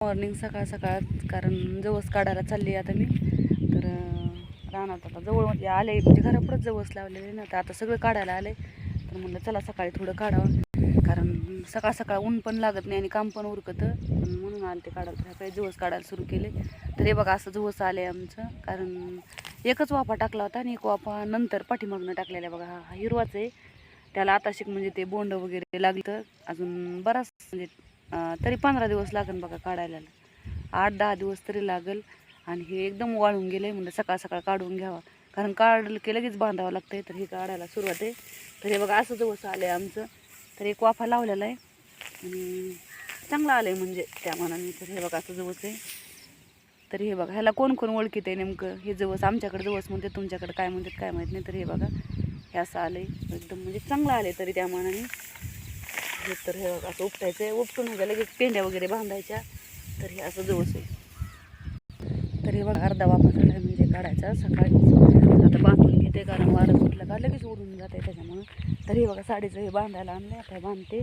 Morning सकाळ सकाळ कारण जवस काढायला चालली आता मी. तर अं, रानात आता जवळ म्हणजे आले म्हणजे घरापुढंच जवस लावलेले ना. तर आता सगळं काढायला आले. तर म्हणलं चला सकाळी थोडं काढावं. कारण सकाळ सकाळ ऊन पण लागत नाही आणि काम पण उरकतं. पण म्हणून आले ते काढायला. सकाळी जवस काढायला सुरू केले. तर हे बघा असं जवस आले आमचं. कारण एकच वाफा टाकला होता आणि एक वाफा नंतर पाठीमागनं टाकलेला आहे बघा. हा हिरवाच आहे. त्याला आताशी म्हणजे ते बोंड वगैरे लागलं तर अजून बराच म्हणजे तरी पंधरा दिवस लागेल बघा काढायला. आठ दहा दिवस तरी लागेल. आणि हे एकदम वाळून गेलं आहे म्हणजे सकाळ सकाळ काढून घ्यावा. कारण काढलं की लगेच बांधावं लागतं आहे तर हे काढायला सुरुवात आहे. तर हे बघा असं जवस आलं आहे आमचं. तर एक वाफा लावलेला आहे. आणि चांगलं आलं आहे म्हणजे त्या मनाने. तर हे बघा असं जवस आहे. तर हे बघा ह्याला कोण कोण ओळखीत आहे नेमकं? हे जवस आमच्याकडे जवस म्हणते तुमच्याकडे काय म्हणतात काय माहीत नाही. तर हे बघा हे असं आलं आहे एकदम म्हणजे चांगलं आलं आहे तरी त्या मनाने. हे तर हे बघा असं उपटायचं आहे. उपटून ह्याच्या लगेच पेंड्या वगैरे बांधायच्या. तर हे असं जवस आहे. तर हे बघा अर्धा वापस झाला म्हणजे काढायचा. सकाळी आता बांधून घेते कारण वारं सुटलं का लगेच उडून जाते त्याच्यामुळं. तर हे बघा साडीचं हे बांधायला आणलं आता बांधते.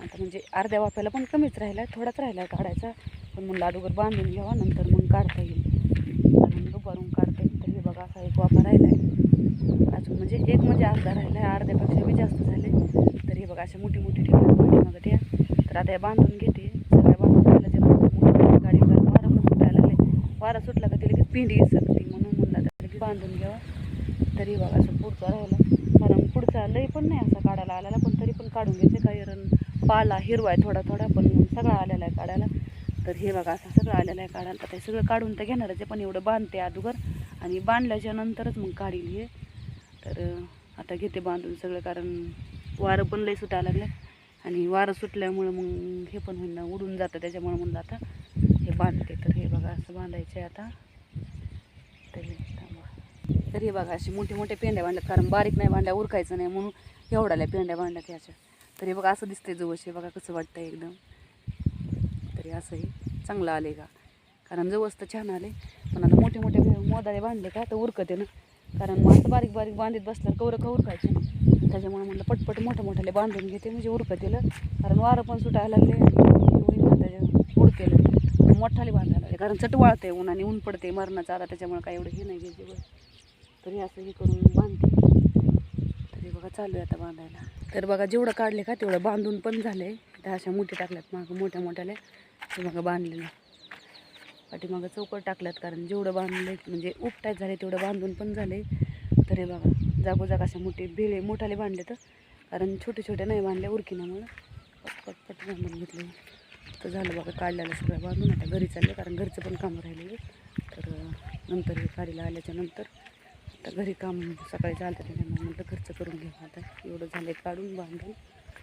आता म्हणजे अर्ध्या वाफ्याला पण कमीच राहिला थोडाच राहिला काढायचा. पण म्हणलं अगोदर बांधून घ्यावा नंतर मग काढता येईल. कारण दुपारून काढता. येईल तर हे बघा असा एक वाफा राहिला आहे अजून म्हणजे एक म्हणजे अर्धा राहिला आहे अर्ध्यापेक्षा बी जास्त झाले. बघा असे मोठी मोठी ठिकाणी पाठीमागं त्या तर आता हे बांधून घेते. सगळ्या बांधून गाडी वारं पण सुटायला लागले. वारा सुटला का ते लगेच पिंडी सकते म्हणून म्हणला तर लगेच बांधून घ्यावा. तरी बघा असं पुढचा राहिला. कारण पुढचा लई पण नाही असा काढायला आलेला पण तरी पण काढून घ्यायचे. काही रन पाला हिरवा आहे थोडा थोडा पण सगळा आलेला आहे काढायला. तर हे बघा असं सगळं आलेलं आहे काढायला. तर ते सगळं काढून तर घेणारच आहे पण एवढं बांधते अगोदर आणि बांधल्याच्या नंतरच मग काढील हे. तर आता घेते बांधून सगळं कारण वारं पण लई सुटायला लागलं आणि वारं सुटल्यामुळं मग हे पण होईना उडून जातं त्याच्यामुळं म्हणलं आता हे बांधते. तर हे बघा असं बांधायचं आहे आता. तर हे बघा असे मोठे मोठे पेंड्या बांधल्यात कारण बारीक नाही बांधल्या उरकायचं नाही म्हणून एवढ्याल्या पेंड्या बांधल्यात त्याच्या तर हे बघा असं दिसतंय जवळ हे बघा कसं वाटतंय एकदम. तरी असंही चांगलं आले का? कारण जवळ तर छान आले पण आता मोठे मोठे मोदारे बांधले का तर उरकते ना. कारण मग असं बारीक बारीक बांधित बसल्यावर कवरं का उरकायचे त्याच्यामुळे म्हटलं पटपट मोठ्या मोठ्याले बांधून घेते म्हणजे उरकतेल. कारण वारं पण सुटायला लागले आणि होईल त्याच्या उडकेलं मोठाले बांधायला लागले. कारण चट वाळते उन्हाने ऊन पडते मरणाचा. आता त्याच्यामुळे काय एवढं हे नाही घ्यायचे बस तरी असं हे करून बांधते. तरी बघा चालू आहे आता बांधायला. तर बघा जेवढं काढले का तेवढं बांधून पण झाले त्या अशा मोठे टाकल्यात मागं मोठ्या मोठ्याले. ते बघा बांधलेलं. पाठीमागं चौकट टाकल्यात कारण जेवढं बांधले म्हणजे उपटायत झाले तेवढं बांधून पण झाले तरी बघा जागोजाग अशा मोठे भेळे मोठाले बांधले तर. कारण छोटे छोटे नाही बांधले उरकिनामुळं पट पट बांधून घेतले. तर झालं बघा काढलेलं सगळं बांधून. आता घरी चालले कारण घरचं पण काम राहिलेलं. तर नंतर हे काढीला आल्याच्यानंतर. आता घरी काम सकाळी चालतं त्याच्यामुळे म्हटलं घरचं करून घेऊ. आता एवढं झालं काढून बांधून.